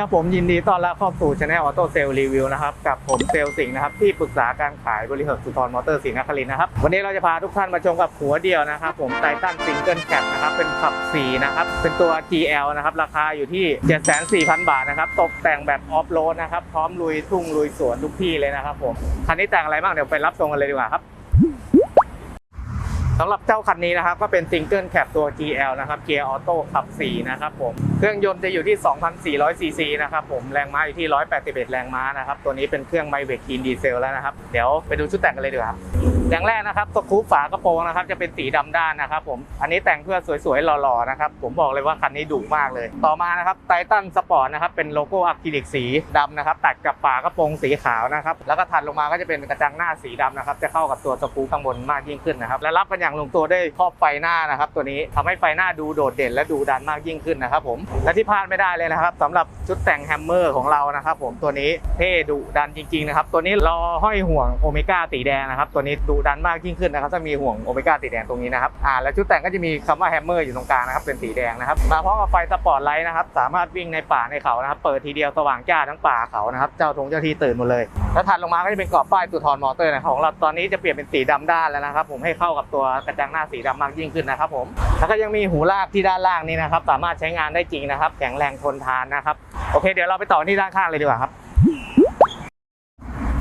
ครับผมยินดีต้อนรับเข้าสู่ช anel ออโต้เซลล์รีวิวนะครับ กับผมเซลล์สิงห์นะครับ ที่ปรึกษาการขายบริษัทสุธรมอเตอร์สิงห์นครินนะครับ วันนี้เราจะพาทุกท่านมาชมกับหัวเดียวนะครับ ผมไททันซิงเกิลแคปนะครับ เป็นขับ4นะครับ เป็นตัว GL นะครับ ราคาอยู่ที่ 74,000 บาทนะครับ ตกแต่งแบบออฟโรดนะครับ พร้อมลุยทุ่งลุยสวนทุกที่เลยนะครับผมคันนี้แต่งอะไรบ้างเดี๋ยวไปรับชมกันเลยดีกว่าครับ สำหรับเจ้าคันนี้นะครับก็เป็นซิงเกิลแคปตัว GL นะครับเกียร์ออโต้ขับ 4 นะครับผม เครื่องยนต์จะอยู่ที่ 2,400 ซีซีนะครับผม แรงม้าอยู่ที่ 181 แรงม้านะครับ ตัวนี้เป็นเครื่องไมเวกคีนดีเซลแล้วนะครับ เดี๋ยวไปดูชุดแต่งกันเลยดีกว่าครับอย่างแรกนะครับตัวคูปฝากระโปรงนะครับจะเป็นสีดำด้านนะครับผมอันนี้แต่งเพื่อสวยๆหล่อๆนะครับผมบอกเลยว่าคันนี้ดุมากเลย ต่อมานะครับไททันสปอร์ตนะครับเป็นโลโก้อะคริลิกสีดำนะครับตัดกับฝากระโปรงสีขาวนะครับแล้วก็ถัดลงมาก็จะเป็นกระจังหน้าสีดำนะครับจะเข้ากับตัวสกูข้างบนมากยิ่งขึ้นนะครับและรับกันอย่างลงตัวได้ครอบไฟหน้านะครับ ตัวนี้ทำให้ไฟหน้าดูโดดเด่นและดูดันมากยิ่งขึ้นนะครับผมและที่พลาดไม่ได้เลยนะครับสำหรับชุดแต่งแฮมเมอร์ของเรานะครับ ผมตัวนี้เท่ดุดันจริงๆนะครับตัวนี้ราห้อยห่วงโอเมก้าสีแดงนะครับตัวนี้ดุดันมากยิ่งขึ้นนะครับถ้ามีห่วงโอเมก้าสีแดงตรงนี้นะครับอ่าและชุดแต่งก็จะมีคำว่าแฮมเมอร์อยู่ตรงกลางนะครับเป็นสีแดงนะครับมาพร้อมกับไฟสปอร์ตไลท์นะครับสามารถวิ่งในป่าในเขานะครับเปิดทีเดียวสว่างจ้าทั้งป่าเขานะครับเจ้าทงเจ้าที่ตื่นหมดเลยแล้วถัดลงมาก็จะเป็นกรอบป้ายสุทรมอเตอร์นะครับของเราตอนนี้จะเปลี่ยนเป็นสีดำด้านแล้วนะครับผมให้เข้ากับตัวกระจังหน้าสีดำมากยิ่งขึ้นนะครับผมแล้วก็ยังมีหูลากที่ด้านล่างนี้นะครับ สามารถใช้งานได้จริงนะครับ แข็งแรงทนทานนะครับโอเค เดี๋ยวเราไปต่อที่ด้านข้างเลยดีกว่าครับ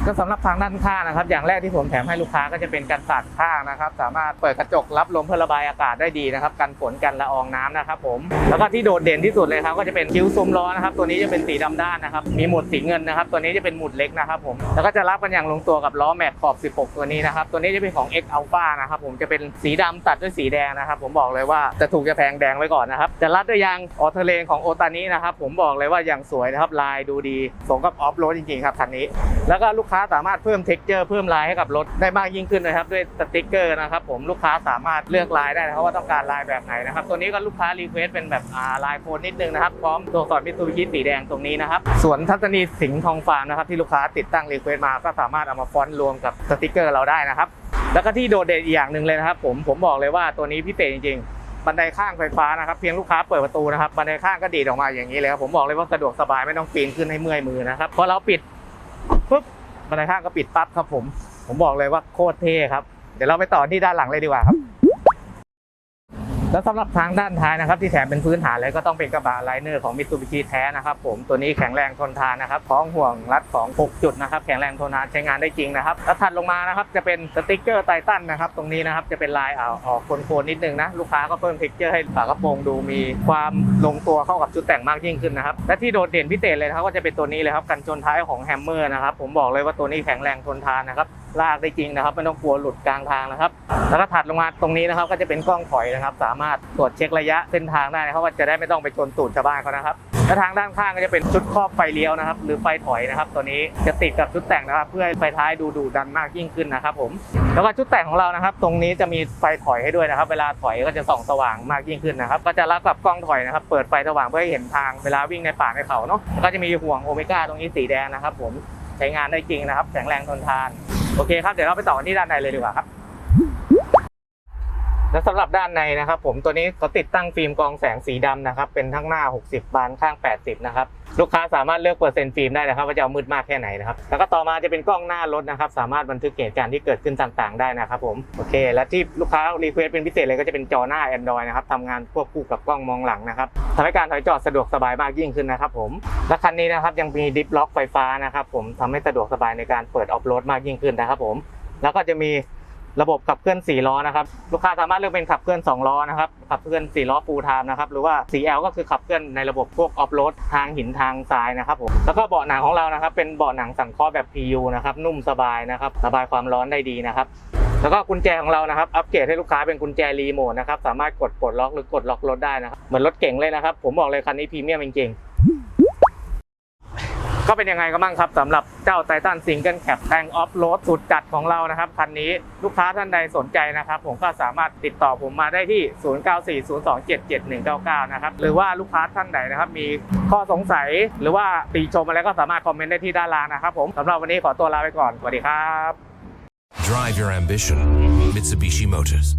ก็สำหรับทางด้านข้างนะครับ อย่างแรกที่ผมแถมให้ลูกค้าก็จะเป็นกันสาดข้างนะครับ สามารถเปิดกระจกรับลมเพื่อระบายอากาศได้ดีนะครับ กันฝนกันละอองน้ำนะครับ ผม แล้วก็ที่โดดเด่นที่สุดเลยครับก็จะเป็นคิ้วซุ้มล้อนะครับ ตัวนี้จะเป็นสีดำด้านนะครับ มีหมุดสีเงินนะครับ ตัวนี้จะเป็นหมุดเล็กนะครับ ผม แล้วก็จะรับกันอย่างลงตัวกับล้อแม็กขอบ 16 ตัวนี้นะครับ ตัวนี้จะเป็นของ X Alpha นะครับผมจะเป็นสีดำตัดด้วยสีแดงนะครับ ผมบอกเลยว่าจะถูกจะแพงแดงไว้ก่อนนะครับจะรัดด้วยยางออเทเลนของโอตานี้นะครับผมบอกเลยว่าอย่างสวยนะครับลายดูดีสมกับออฟโรดจริงๆครับคันนี้ แล้วก็ลูกค้าสามารถเพิ่มเท็กเจอร์เพิ่มลายให้กับรถได้มากยิ่งขึ้นนะครับ ด้วยสติกเกอร์นะครับผมลูกค้าสามารถเลือกลายได้นะครับว่าต้องการลายแบบไหนนะครับตัวนี้ก็ลูกค้ารีเควสเป็นแบบลายโคนนิดนึงนะครับพร้อมตัวสอดมิตซูบิชิสีแดงตรงนี้นะครับส่วนทัศนีสิงห์ทองฟาร์มนะครับที่ลูกค้าติดตั้งรีเควสมาก็สามารถเอามาฟอนต์รวมกับสติกเกอร์เราได้นะครับแล้วก็ที่โดดเด่นอีกอย่างหนึ่งเลยนะครับผมผมบอกเลยว่าตัวนี้พิเศษจริงๆบันไดข้างไฟฟ้านะครับเพียงลูกค้าเปิดประตูนะครับบันไดข้างก็ดีดออกมาอย่างนี้เลยครับผมบอกเลยว่าสะดวกสบายไม่ต้องปีนขึ้นให้เมื่อยมือนะครับพอเราปิดปุ๊บ บันไดข้างก็ปิดปั๊บครับผม ผมบอกเลยว่าโคตรเท่ครับ เดี๋ยวเราไปต่อที่ด้านหลังเลยดีกว่าครับ แล้วสำหรับทางด้านท้ายนะครับ ที่แถมเป็นพื้นฐานเลยก็ต้องเป็นกระบะไลเนอร์ของมิตซูบิชิแท้นะครับผมตัวนี้แข็งแรงทนทานนะครับคล้องห่วงรัดของ 6 จุดนะครับแข็งแรงทนทานใช้งานได้จริงนะครับแล้วถัดลงมานะครับจะเป็นสติกเกอร์ไททันนะครับตรงนี้นะครับจะเป็นลายเอาออกโคนๆนิดนึงนะลูกค้าก็เพิ่มเท็กเจอร์ให้ฝากระโปรงดูมีความลงตัวเข้ากับชุดแต่งมากยิ่งขึ้นนะครับและที่โดดเด่นพิเศษเลยนะครับก็จะเป็นตัวนี้เลยครับกันชนท้ายของแฮมเมอร์นะครับผมบอกเลยว่าตัวนี้แข็งแรงทนทานนะครับ ลากได้จริงนะครับ ไม่ต้องกลัวหลุดกลางทางนะครับ แล้วก็ถัดลงมาตรงนี้นะครับ ก็จะเป็นกล้องถอยนะครับ สามารถตรวจเช็คระยะเส้นทางได้นะครับว่าจะได้ไม่ต้องไปชนตูดชาวบ้านเขานะครับและทางด้านข้างก็จะเป็นชุดครอบไฟเลี้ยวนะครับ หรือไฟถอยนะครับ ตัวนี้จะติดกับชุดแต่งนะครับ เพื่อให้ไฟท้ายดูดุดันมากยิ่งขึ้นนะครับ ผม แล้วก็ชุดแต่งของเรานะครับ ตรงนี้จะมีไฟถอยให้ด้วยนะครับ เวลาถอยก็จะส่องสว่างมากยิ่งขึ้นนะครับ ก็จะรับกับกล้องถอยนะครับ เปิดไฟสว่างเพื่อให้เห็นทางเวลาวิ่งในป่าในเขาเนาะแล้วก็จะมีห่วงโอเมก้าตรงนี้สีแดงนะครับ ผมใช้งานได้จริงนะครับ แข็งแรงทนทาน โอเคครับ เดี๋ยวเราไปต่อกันที่ด้านในเลยดีกว่าครับ และสำหรับด้านในนะครับผมตัวนี้เขาติดตั้งฟิล์มกองแสงสีดำนะครับเป็นทั้งหน้า 60 บานข้าง 80 นะครับลูกค้าสามารถเลือกเปอร์เซ็นต์ฟิล์มได้นะครับว่าจะเอามืดมากแค่ไหนนะครับแล้วก็ต่อมาจะเป็นกล้องหน้ารถนะครับสามารถบันทึกเหตุการณ์ที่เกิดขึ้นต่างๆ ได้นะครับผมโอเค และที่ลูกค้ารีเควสเป็นพิเศษเลยก็จะเป็นจอหน้า Android นะครับทำงานควบคู่กับกล้องมองหลังนะครับทำให้การถอยจอดสะดวกสบายมากยิ่งขึ้นนะครับผมและคันนี้นะครับยังมีดิฟล็อกไฟฟ้านะครับผมทำให้สะดวกสบายในการเปิดออฟโรดมากยิ่งขึ้นนะครับผมแล้วก็จะมี ระบบขับเคลื่อน4ล้อนะครับลูกค้าสามารถเลือกเป็นขับเคลื่อน2ล้อนะครับขับเคลื่อน4ล้อฟูลไทม์นะครับหรือว่า 4L ก็คือขับเคลื่อนในระบบพวกออฟโรดทางหินทางทรายนะครับผมแล้วก็เบาะหนังของเรานะครับเป็นเบาะหนังสังเคราะห์แบบ PU นะครับนุ่มสบายนะครับระบายความร้อนได้ดีนะครับแล้วก็กุญแจของเรานะครับ อัปเกรดให้ลูกค้าเป็นกุญแจรีโมทนะครับ สามารถกดปลดล็อกหรือกดล็อกรถได้นะครับ เหมือนรถเก๋งเลยนะครับ ผมบอกเลยคันนี้พรีเมียมจริงๆ ก็เป็นยังไงกันบ้างครับสำหรับเจ้าไททันซิงเกิลแคปแตงออฟโรดสุดจัดของเรานะครับคันนี้ลูกค้าท่านใดสนใจนะครับ ผมก็สามารถติดต่อผมมาได้ที่ 0940277199 นะครับ หรือว่าลูกค้าท่านใดนะครับ มีข้อสงสัยหรือว่าติชมอะไรก็สามารถคอมเมนต์ได้ที่ด้านล่างนะครับผมสำหรับวันนี้ขอตัวลาไปก่อนสวัสดีครับ Drive your ambition. Mitsubishi Motors.